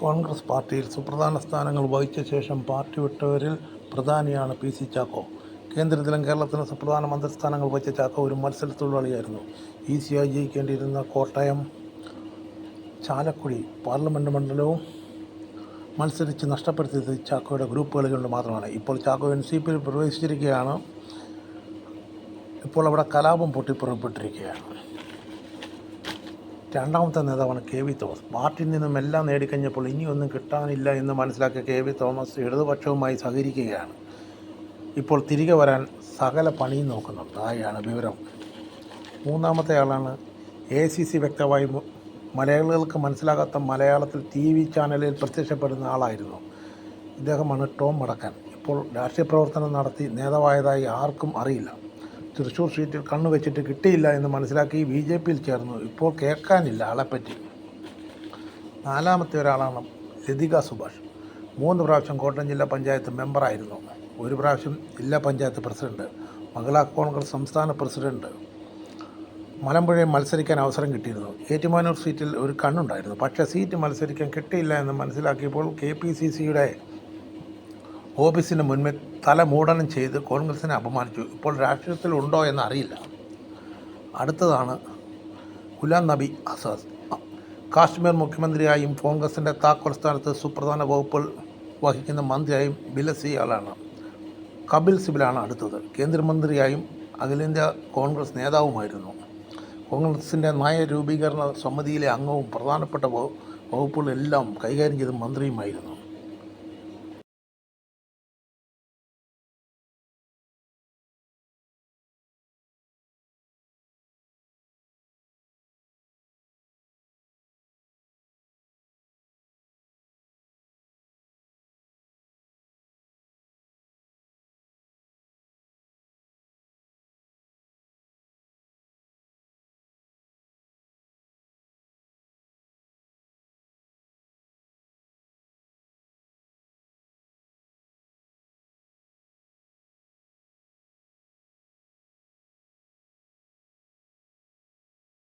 കോൺഗ്രസ് പാർട്ടിയിൽ സുപ്രധാന സ്ഥാനങ്ങൾ വഹിച്ച ശേഷം പാർട്ടി വിട്ടവരിൽ പ്രധാനിയാണ് പി സി ചാക്കോ. കേന്ദ്രത്തിലും കേരളത്തിലും സുപ്രധാന മന്ത്രിസ്ഥാനങ്ങൾ വഹിച്ച ചാക്കോ ഒരു മത്സരത്തൊഴിലാളിയായിരുന്നു. ഈസിയായി ജയിക്കേണ്ടിയിരുന്ന കോട്ടയം ചാലക്കുടി പാർലമെന്റ് മണ്ഡലവും മത്സരിച്ച് നഷ്ടപ്പെടുത്തിയത് ചാക്കോയുടെ ഗ്രൂപ്പ് കളികൊണ്ട് മാത്രമാണ്. ഇപ്പോൾ ചാക്കോ എൻ സി പിയിൽ പ്രവേശിച്ചിരിക്കുകയാണ്. ഇപ്പോൾ അവിടെ കലാപം പൊട്ടിപ്പുറപ്പെട്ടിരിക്കുകയാണ്. രണ്ടാമത്തെ നേതാവാണ് കെ വി തോമസ്. പാർട്ടിയിൽ നിന്നും എല്ലാം നേടിക്കഴിഞ്ഞപ്പോൾ ഇനിയൊന്നും കിട്ടാനില്ല എന്ന് മനസ്സിലാക്കിയ കെ വി തോമസ് ഇടതുപക്ഷവുമായി സഹകരിക്കുകയാണ്. ഇപ്പോൾ തിരികെ വരാൻ സകല പണിയും നോക്കുന്നുണ്ട്. ആയാണ് വിവരം. മൂന്നാമത്തെ ആളാണ് എ സി സി വ്യക്തമായി മലയാളികൾക്ക് മനസ്സിലാകാത്ത മലയാളത്തിൽ ടി വി ചാനലിൽ പ്രത്യക്ഷപ്പെടുന്ന ആളായിരുന്നു. ഇദ്ദേഹമാണ് ടോം മടക്കാൻ ഇപ്പോൾ രാഷ്ട്രീയ പ്രവർത്തനം നടത്തി നേതാവായതായി ആർക്കും അറിയില്ല. തൃശ്ശൂർ സീറ്റിൽ കണ്ണു വെച്ചിട്ട് കിട്ടിയില്ല എന്ന് മനസ്സിലാക്കി ബി ജെ പിയിൽ ചേർന്നു. ഇപ്പോൾ കേൾക്കാനില്ല ആളെപ്പറ്റി. നാലാമത്തെ ഒരാളാണ് ലതിക സുഭാഷ്. മൂന്ന് പ്രാവശ്യം കോട്ടയം ജില്ലാ പഞ്ചായത്ത് മെമ്പറായിരുന്നു ഒരു പ്രാവശ്യം ജില്ലാ പഞ്ചായത്ത് പ്രസിഡന്റ്. മഹിളാ കോൺഗ്രസ് സംസ്ഥാന പ്രസിഡന്റ്. മലമ്പുഴയിൽ മത്സരിക്കാൻ അവസരം കിട്ടിയിരുന്നു. ഏറ്റുമാനൂർ സീറ്റിൽ ഒരു കണ്ണുണ്ടായിരുന്നു. പക്ഷേ സീറ്റ് മത്സരിക്കാൻ കിട്ടിയില്ല എന്ന് മനസ്സിലാക്കിയപ്പോൾ കെ പി സി സിയുടെ ഓഫീസിന് മുൻപിൽ തല മൂടനം ചെയ്ത് കോൺഗ്രസിനെ അപമാനിച്ചു. ഇപ്പോൾ രാഷ്ട്രീയത്തിൽ ഉണ്ടോ എന്നറിയില്ല അടുത്തതാണ് ഗുലാം നബി ആസാദ്. കാശ്മീർ മുഖ്യമന്ത്രിയായും കോൺഗ്രസിന്റെ താക്കോൽ സ്ഥാനത്ത് സുപ്രധാന വകുപ്പുകൾ വഹിക്കുന്ന മന്ത്രിയായും വിലസിയ ആളാണ് കപിൽ സിബിലാണ് അടുത്തത്. കേന്ദ്രമന്ത്രിയായും അഖിലേന്ത്യാ കോൺഗ്രസ് നേതാവുമായിരുന്നു. കോൺഗ്രസിന്റെ നയ രൂപീകരണ സമിതിയിലെ അംഗവും പ്രധാനപ്പെട്ട വകുപ്പുകളെല്ലാം കൈകാര്യം ചെയ്ത മന്ത്രിയുമായിരുന്നു.